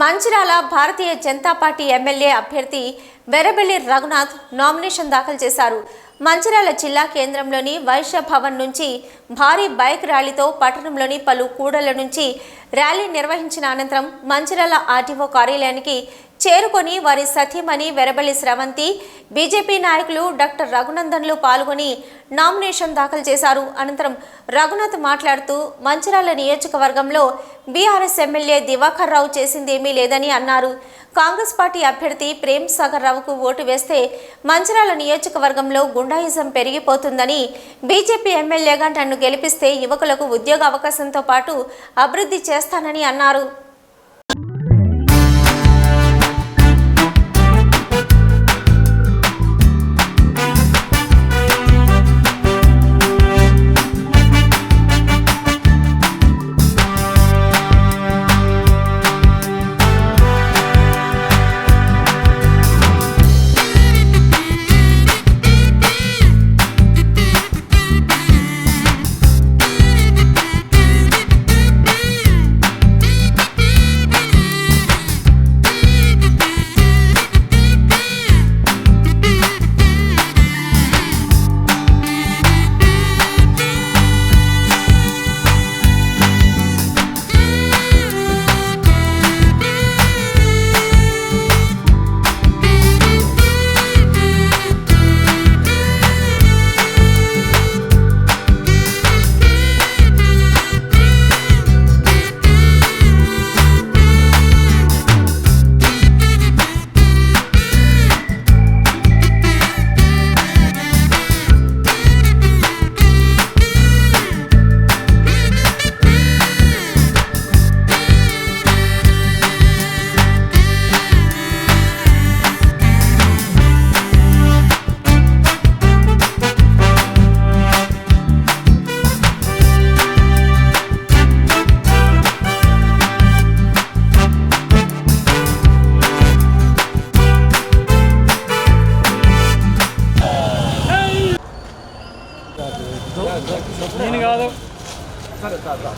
Mancherial Bharatiya Janata party MLA అభ్యర్థి Verabelli Raghunath nomination దాఖలు చేశారు. మంచిర్యాల జిల్లా కేంద్రంలోని వైశ్య భవన్ నుంచి భారీ బైక్ ర్యాలీతో పట్టణంలోని పలు కూడళ్ళ నుంచి ర్యాలీ నిర్వహించిన అనంతరం మంచిర్యాల ఆర్టీఓ కార్యాలయానికి చేరుకొని వారి సతీమణి వెరబెల్లి స్రవంతి బీజేపీ నాయకులు డాక్టర్ రఘునందన్లు పాల్గొని నామినేషన్ దాఖలు చేశారు. అనంతరం రఘునాథ్ మాట్లాడుతూ మంచిరాల నియోజకవర్గంలో బీఆర్ఎస్ ఎమ్మెల్యే దివాకర్ రావు చేసిందేమీ లేదని అన్నారు. కాంగ్రెస్ పార్టీ అభ్యర్థి ప్రేమ్ సాగర్ రావుకు ఓటు వేస్తే మంచిరాల నియోజకవర్గంలో గుండాయిజం పెరిగిపోతుందని బీజేపీ ఎమ్మెల్యేగా నన్ను గెలిపిస్తే యువకులకు ఉద్యోగ అవకాశంతో పాటు అభివృద్ధి చేస్తానని అన్నారు.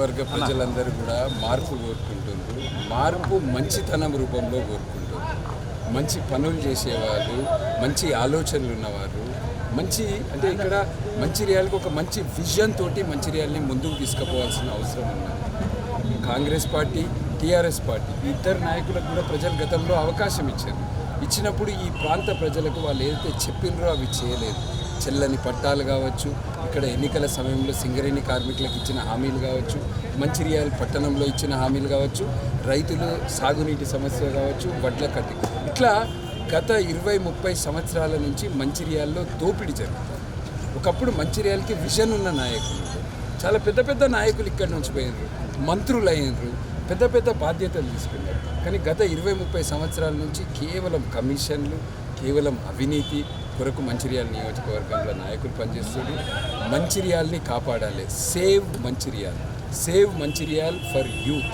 వర్గ ప్రజలందరూ కూడా మార్పు కోరుకుంటున్నారు మార్పు మంచితనం రూపంలో కోరుకుంటున్నారు మంచి పనులు చేసేవారు మంచి ఆలోచనలు ఉన్నవారు మంచి అంటే ఇక్కడ మంచిర్యాలకు ఒక మంచి విజన్ తోటి మంచిర్యాలని ముందుకు తీసుకుపోవాల్సిన అవసరం ఉన్నది. కాంగ్రెస్ పార్టీ టీఆర్ఎస్ పార్టీ ఇద్దరు నాయకులకు కూడా ప్రజలు గతంలో అవకాశం ఇచ్చారు. ఇచ్చినప్పుడు ఈ ప్రాంత ప్రజలకు వాళ్ళు ఏదైతే చెప్పిండ్రో అవి చేయలేదు. చెల్లని పట్టాలు కావచ్చు ఇక్కడ ఎన్నికల సమయంలో సింగరేణి కార్మికులకు ఇచ్చిన హామీలు కావచ్చు మంచిర్యాల పట్టణంలో ఇచ్చిన హామీలు కావచ్చు రైతులు సాగునీటి సమస్య కావచ్చు వడ్ల కట్టి. ఇట్లా గత ఇరవై ముప్పై సంవత్సరాల నుంచి మంచిర్యాలలో దోపిడీ జరుగుతుంది. ఒకప్పుడు మంచిర్యాలకి విజన్ ఉన్న నాయకులు. చాలా పెద్ద పెద్ద నాయకులు ఇక్కడి నుంచి పోయినరు మంత్రులు అయినరు పెద్ద పెద్ద బాధ్యతలు తీసుకున్నారు. కానీ గత ఇరవై ముప్పై సంవత్సరాల నుంచి కేవలం కమిషన్లు కేవలం అవినీతి కొరకు మంచిర్యాల నియోజకవర్గంలో నాయకులు పనిచేస్తుంది మంచిర్యాల్ని కాపాడాలి. Save Mancherial. Save Mancherial for youth.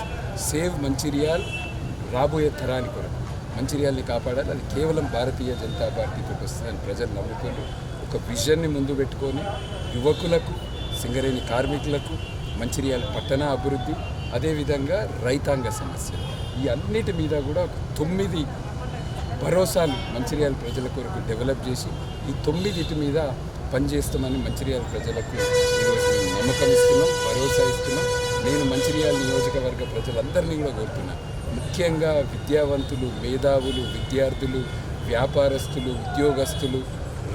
Save Mancherial రాబోయే తరాని కొరకు. మంచిర్యాల్ని కాపాడాలి. అది కేవలం భారతీయ జనతా పార్టీతో వస్తుందని ప్రజలు నమ్ముకొని ఒక విజన్ని ముందు పెట్టుకొని యువకులకు సింగరేణి కార్మికులకు మంచిర్యాల పట్టణ అభివృద్ధి అదేవిధంగా రైతాంగ సమస్య ఈ అన్నిటి మీద కూడా ఒక తొమ్మిది భరోసాలు మంచిర్యాల ప్రజల కొరకు డెవలప్ చేసి ఈ తొమ్మిదిటి మీద పనిచేస్తామని మంచిర్యాల ప్రజలకు ఈరోజు నమ్మకం ఇస్తున్నాం భరోసా ఇస్తున్నాం. నేను మంచిర్యాల నియోజకవర్గ ప్రజలందరినీ కూడా కోరుతున్నాను ముఖ్యంగా విద్యావంతులు మేధావులు విద్యార్థులు వ్యాపారస్తులు ఉద్యోగస్తులు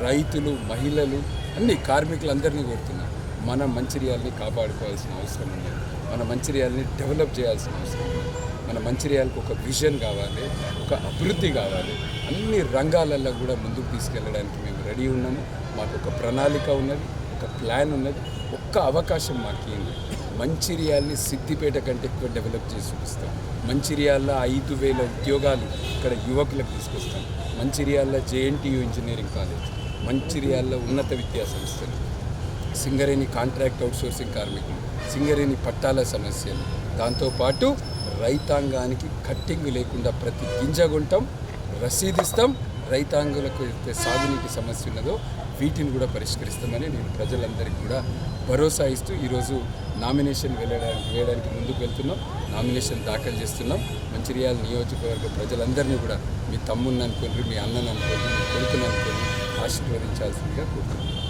రైతులు మహిళలు అన్ని కార్మికులందరినీ కోరుతున్నాను మన మంచిర్యాలని కాపాడుకోవాల్సిన అవసరం ఉంది. మన మంచిర్యాలని డెవలప్ చేయాల్సిన అవసరం ఉంది. మన మంచిర్యాలకు ఒక విజన్ కావాలి ఒక అభివృద్ధి కావాలి. అన్ని రంగాలలో కూడా ముందుకు తీసుకెళ్ళడానికి మేము రెడీ ఉన్నాము. మాకు ఒక ప్రణాళిక ఉన్నది ఒక ప్లాన్ ఉన్నది ఒక్క అవకాశం మాకు ఇవ్వండి మంచిర్యాలని సిద్దిపేట కంటే ఎక్కువ డెవలప్ చేసి చూపిస్తాం. మంచిర్యాలలో ఐదు వేల ఉద్యోగాలు ఇక్కడ యువకులకు తీసుకొస్తాం. మంచిర్యాల్లో జేఎన్టీయూ ఇంజనీరింగ్ కాలేజ్ మంచిర్యాలలో ఉన్నత విద్యా సంస్థలు సింగరేణి కాంట్రాక్ట్ అవుట్సోర్సింగ్ కార్మికులు సింగరేణి పట్టాల సమస్యలు. దాంతోపాటు రైతాంగానికి కట్టింగ్ లేకుండా ప్రతి గింజ కొంటాం రసీదిస్తాం. రైతాంగులకు అయితే సాగునీటి సమస్య ఉన్నదో వీటిని కూడా పరిష్కరిస్తామని నేను ప్రజలందరికీ కూడా భరోసా ఇస్తూ ఈరోజు నామినేషన్ వెళ్ళడానికి వేయడానికి ముందుకు వెళ్తున్నాం. నామినేషన్ దాఖలు చేస్తున్నాం. మంచిర్యాల నియోజకవర్గ ప్రజలందరినీ కూడా మీ తమ్ముని అనుకోండి మీ అన్నను అనుకోండి మీ కొడుకుని అనుకోండి ఆశీర్వదించాల్సిందిగా కోరుతున్నాను